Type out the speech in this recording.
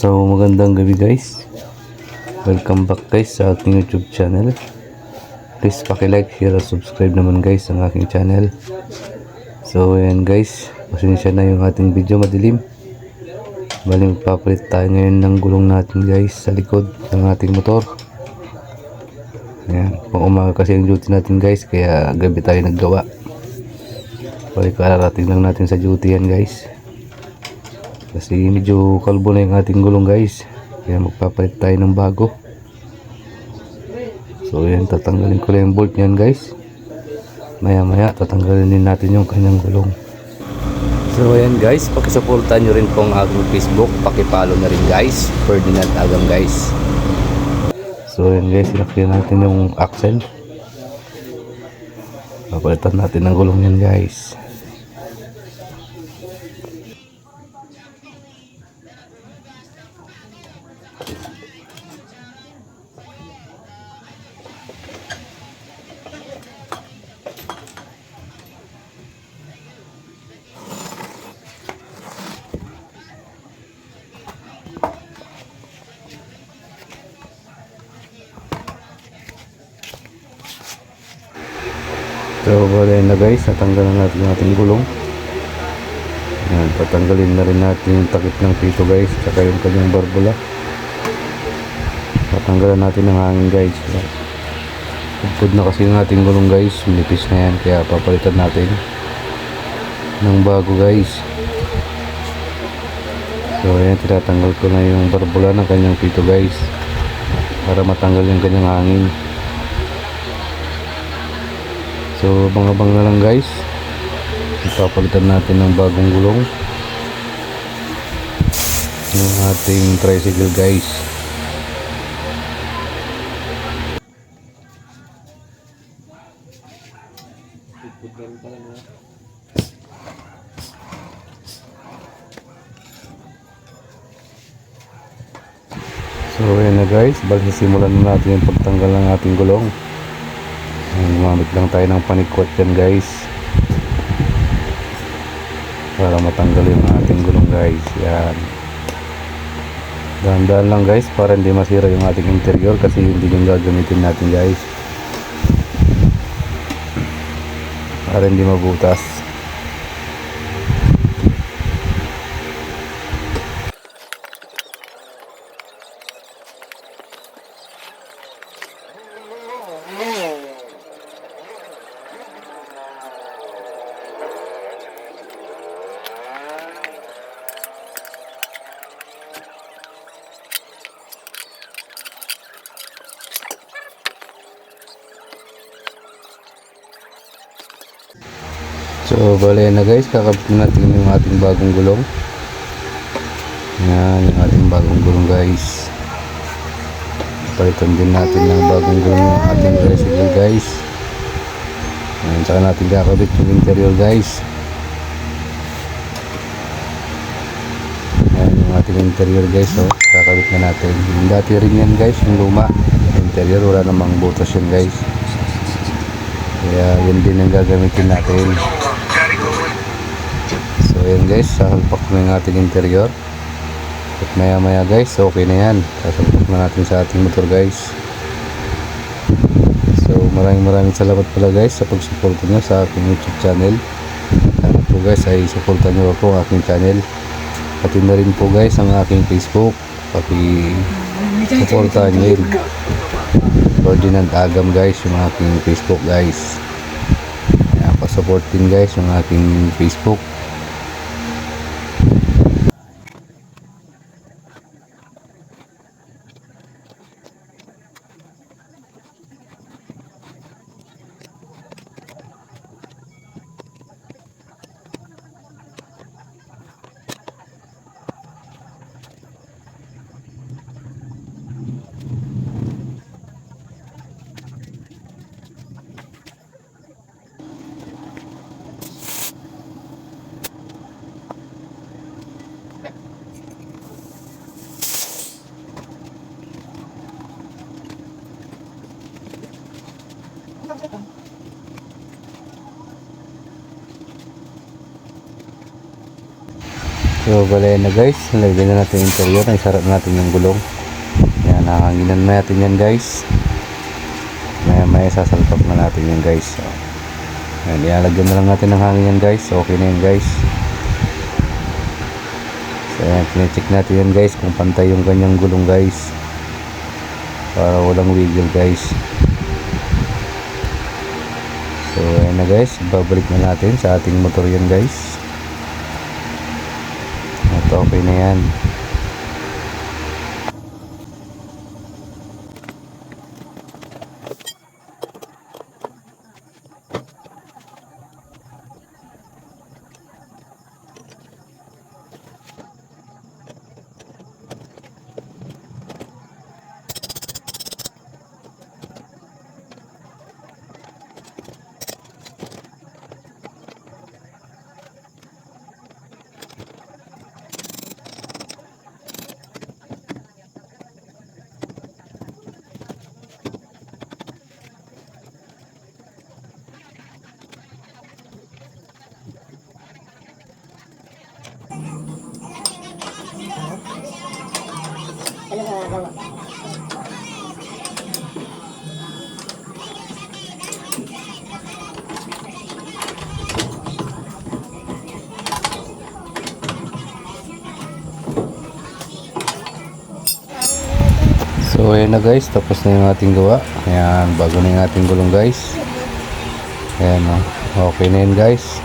So magandang gabi guys. Welcome back guys sa ating YouTube channel. Please like, share, at subscribe naman guys ang aking channel. So ayan guys. Pasensya na yung ating video madilim. Bali magpapalit tayo ngayon ng gulong natin guys Sa likod ng ating motor. Ayan Pang kasi ang duty natin guys Kaya gabi tayo naggawa. Bali kararating lang natin sa duty yan guys kasi medyo kalbo na yung ating gulong guys. Kaya magpapalit tayo ng bago. So yan tatanggalin ko lang yung bolt yan guys. Maya maya tatanggalin din natin yung kanyang gulong. So ayan guys. Pakisuportahan nyo rin pong aking facebook. Pakipalo na rin guys. Ferdinand Agam guys. So ayan guys. Ilakyan natin yung axle. Papalitan natin ng gulong yan guys So, bale na guys, natanggalan natin yung ating gulong. Yan, patanggalin na rin natin yung takip ng pito guys, tsaka yung kanyang barbula. Patanggalan natin ng hangin guys. Pagpud na kasi yung ating gulong guys, minipis na yan, kaya papalitan natin ng bago guys. So, ayan, tinatanggal ko na yung barbula ng kanyang pito guys, para matanggal yung kanyang hangin. So, abang-abang na lang guys. Ipapalitan natin ng bagong gulong. Ng ating tricycle guys. So, ayan na guys. Bali simulan na natin yung pagtanggal ng ating gulong. Gumamit lang tayo ng panikwat dyan guys. Para matanggal yung ating gulong guys. Yan. Dahan-dahan lang guys para hindi masira yung ating interior kasi hindi yung gagamitin natin guys. Para hindi mabutas So, bale na guys, kakabit na natin yung ating bagong gulong. Yan, yung ating bagong gulong guys. Palitan din natin ng bagong gulong yung ating tricycle guys. Yan, saka natin kakabit yung interior guys. Yan, yung ating interior guys, oh. Kakabit na natin. Yung dati rin yan guys, yung luma. Interior, wala namang butas yan guys. Kaya yun din ang gagamitin natin. So ayan guys, sasalpak na yung ating interior. At maya maya guys, okay na yan. Sasalpak na natin sa ating motor guys. So maraming maraming salamat pala guys sa pagsuporta nyo sa aking YouTube channel. Sana po guys ay suportan nyo po ang aking channel. Pati na rin po guys ang aking Facebook. Pati suportahan nyo yun. Ferdinand Agam guys yung aking Facebook guys. Din guys yung aking Facebook. So, bala yan na guys. Nalagyan na natin yung interior. Naisarap na natin yung gulong. Yan, nahanginan na natin yan guys. Maya maya sasalpak na natin yan guys. So, yan, ilalagyan na lang natin ng hangin yan guys. Okay na yan guys. So, yan, chinecheck natin yan guys kung pantay yung kanyang gulong guys. Para walang wiggle guys. So, ayan na guys. Babalik na natin sa ating motor yan guys. Okay na yan. So ayan na guys, tapos na yung ating gawa. Ayan, bago na yung ating gulong guys. Ayan o, okay na yun guys.